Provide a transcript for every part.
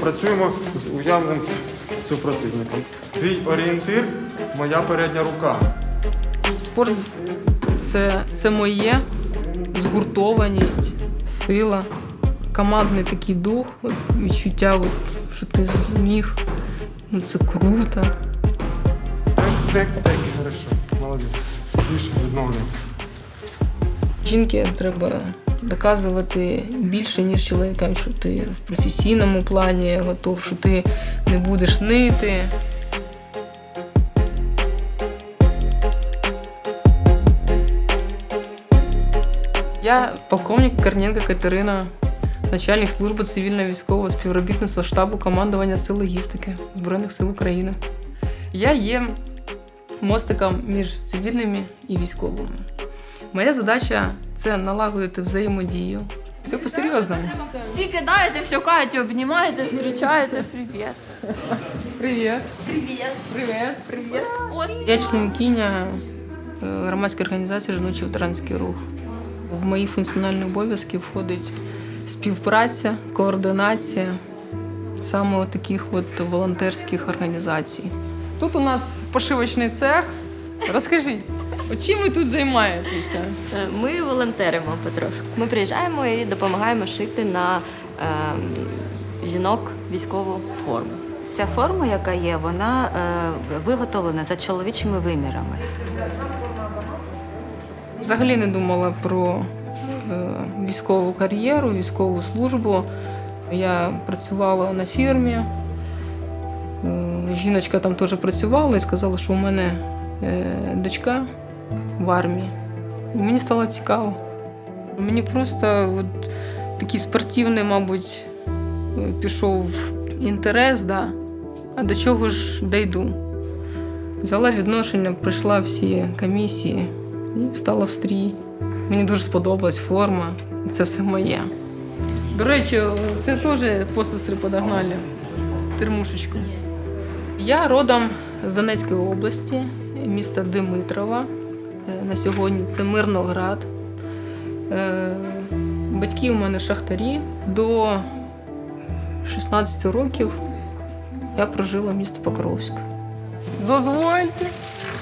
працюємо з уявним супротивником. Твій орієнтир моя передня рука. Спорт це, це моє, згуртованість, сила, командний такий дух, відчуття, от, що ти зміг. Ну, це круто. Так, так, так, хорошо. Молодець. Більше відновлюємо. Жінки треба доказувати більше, ніж чоловікам, що ти в професійному плані готов, що ти не будеш нити. Я полковник Корнієнко Катерина, начальник служби цивільно-військового співробітництва штабу командування сил логістики Збройних сил України. Я є мостиком між цивільними і військовими. Моя задача це налагодити взаємодію. Все по-серйозному. Всі кидаєте, все кажете, обнімаєте, зустрічаєте. Привіт. Привіт. Привіт. Привіт. Привіт. Я членкиня е, громадської організації Жіночий ветеранський рух. В мої функціональні обов'язки входить співпраця, координація саме таких от волонтерських організацій. Тут у нас пошивочний цех. Розкажіть, от чим ви тут займаєтеся? Е, Ми волонтеримо потрошку. Ми приїжджаємо і допомагаємо шити на е, жінок військову форму. Вся форма, яка є, вона е, виготовлена за чоловічими вимірами. Взагалі не думала про е, військову кар'єру, військову службу. Я працювала на фірмі. Е, жіночка там теж працювала і сказала, що у мене е, дочка в армії. Мені стало цікаво. Мені просто от, такий спортивний, мабуть, пішов інтерес, да. а до чого ж дійду. Взяла відношення, пройшла всі комісії і стала в стрій. Мені дуже сподобалась форма. Це все моє. До речі, це теж посестри подогнали термушечку. Я родом з Донецької області, міста Димитрова. Е, На сьогодні це Мирноград. Е, Батьки у мене шахтарі. До 16 років я прожила в місті Покровськ. Дозвольте.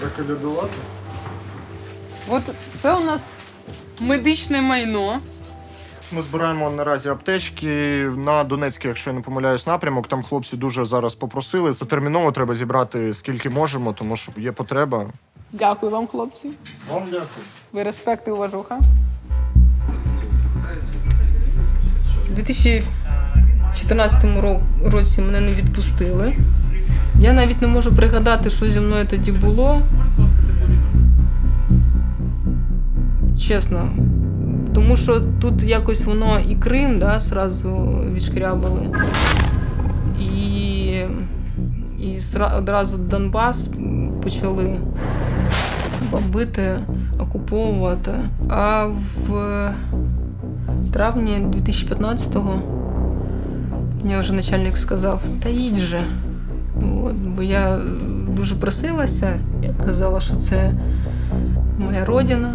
Заколядувати? От це у нас медичне майно. Ми збираємо наразі аптечки на Донецький, якщо я не помиляюсь, напрямок. Там хлопці дуже зараз попросили. Це терміново треба зібрати скільки можемо, тому що є потреба. Дякую вам, хлопці. Вам дякую. Ви респект і уважуха. У 2014 році мене не відпустили. Я навіть не можу пригадати, що зі мною тоді було. Чесно. Тому що тут якось воно і Крим да, зразу відшкрябали. І, і одразу Донбас почали бомбити, окуповувати. А в травні 2015-го мені вже начальник сказав, та їдь же. От, бо я дуже просилася, я казала, що це моя родина,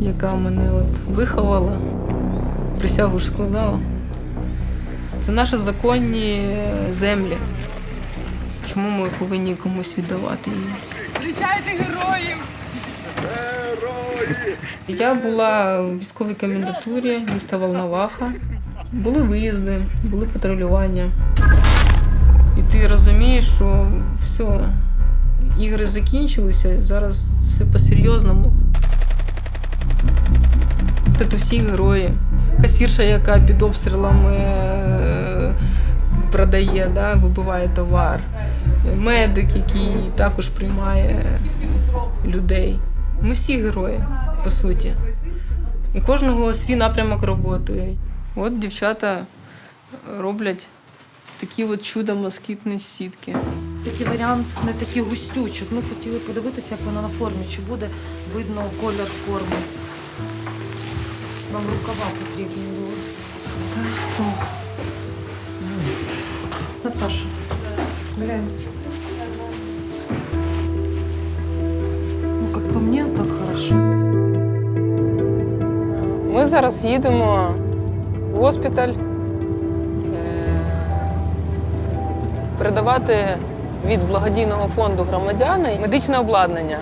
яка мене от виховала, присягу ж складала. Це наші законні землі. Чому ми повинні комусь віддавати її? Я була в військовій комендатурі міста Волноваха. Були виїзди, були патрулювання. І ти розумієш, що все, ігри закінчилися, зараз все по-серйозному. Тут всі герої. Касірша, яка під обстрілами е, продає, да, вибиває товар. Медик, який також приймає людей. Ми всі герої, по суті. У кожного свій напрямок роботи. От дівчата роблять такі от чудо москітні сітки. Такий варіант не такий густючок. Ми хотіли подивитися, як воно на формі, чи буде видно колір форми. Нам рукава потрібні були. Так. Наташа, глянь. Ну, как по мне, так хорошо. Ми зараз їдемо в госпіталь. Е, передавати від благодійного фонду громадяни медичне обладнання.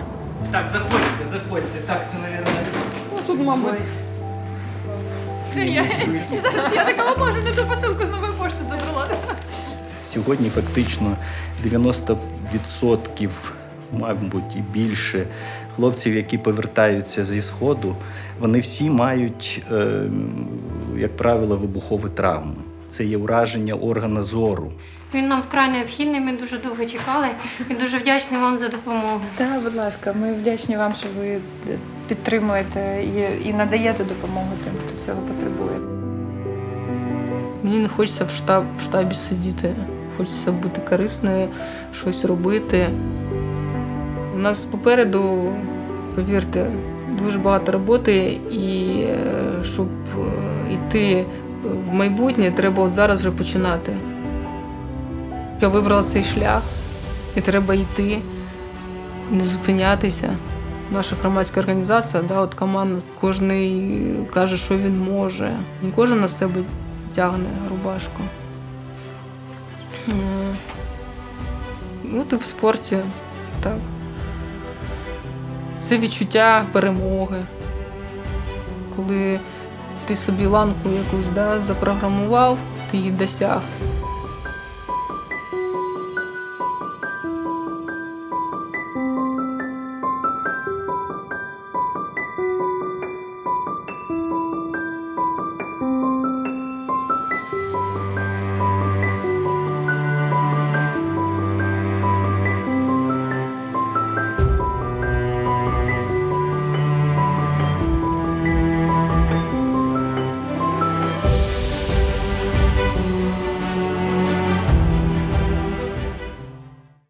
Так, заходьте, заходьте. Так, це, мабуть, Ну, тут, мабуть, Зараз я така, «О, може, не ту посилку з нової пошти забрала. Сьогодні фактично 90%, мабуть, і більше хлопців, які повертаються зі Сходу, вони всі мають, е, як правило, вибухові травми. Це є ураження органа зору. Він нам вкрай необхідний, ми дуже довго чекали і дуже вдячні вам за допомогу. Так, будь ласка, ми вдячні вам, що ви підтримуєте і, і надаєте допомогу тим, хто цього потребує. мені не хочеться в, штаб, в штабі сидіти. Хочеться бути корисною, щось робити. У нас попереду, повірте, дуже багато роботи, і е, щоб е, йти в майбутнє, треба от зараз вже починати. Я вибрала цей шлях, і треба йти, не зупинятися. Наша громадська організація, да, от команда, кожен каже, що він може. Не кожен на себе тягне рубашку. Ну, ти в спорті, так. Це відчуття перемоги. Коли ти собі ланку якусь да, запрограмував, ти її досяг.